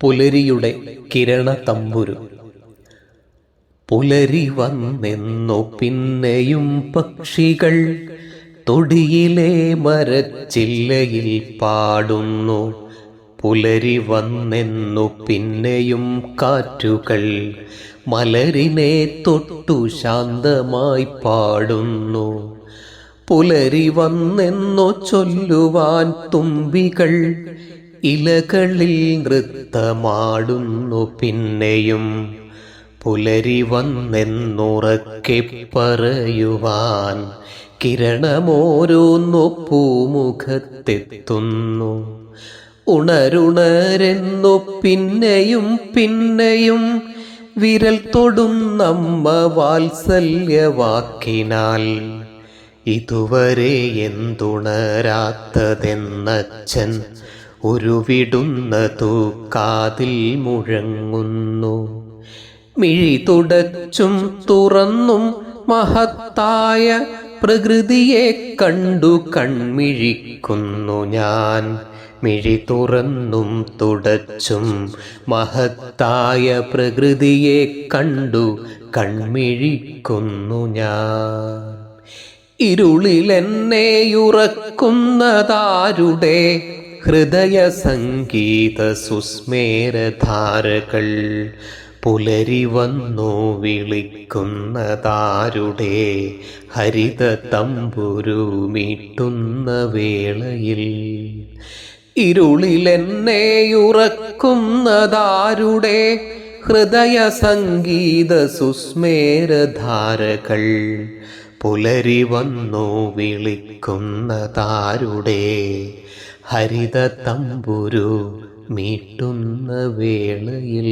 പുലരിയുടെ കിരണ തമ്പുരു പുലരി വന്നെന്നു പിന്നെയും പക്ഷികൾ തൊടിയിലെ മരച്ചില്ലയിൽ പാടുന്നു. പുലരി വന്നെന്നു പിന്നെയും കാറ്റുകൾ മലരിനെ തൊട്ടു ശാന്തമായി പാടുന്നു. പുലരി വന്നെന്നു ചൊല്ലുവാൻ തുമ്പികൾ ഇലകളിൽ നൃത്തമാടുന്നു പിന്നെയും. പുലരി വന്നെന്നുറക്കെ പറയുവാൻ കിരണമോരോന്നു പൂമുഖത്തെത്തുന്നു. ഉണരുണരെന്നു പിന്നെയും പിന്നെയും വിരൽ തൊടും നമ്മ വാത്സല്യവാക്കിനാൽ. ഇതുവരെ എന്തുണരാത്തതെന്നച്ഛൻ ഉരുവിടുന്നതു കാതിൽ മുഴങ്ങുന്നു. മിഴി തുടച്ചും തുറന്നും മഹത്തായ പ്രകൃതിയെ കണ്ടു കൺമിഴിക്കുന്നു ഞാൻ. മിഴി തുറന്നും തുടച്ചും മഹത്തായ പ്രകൃതിയെ കണ്ടു കൺമിഴിക്കുന്നു ഞാൻ. ഇരുളിലെന്നെയുറക്കുന്നതാരുടെ ഹൃദയ സംഗീത സുസ്മേരധാരകൾ പുലരി വന്നു വിളിക്കുന്നതാരുടെ ഹരിത തമ്പുരു മീട്ടുന്ന വേളയിൽ. ഇരുളിലെന്നെയുറക്കുന്നതാരുടെ ഹൃദയ സംഗീത സുസ്മേരധാരകൾ പുലരി വന്നു വിളിക്കുന്നതാരുടെ ഹരിത തമ്പുരു മീട്ടുന്ന വേളയിൽ.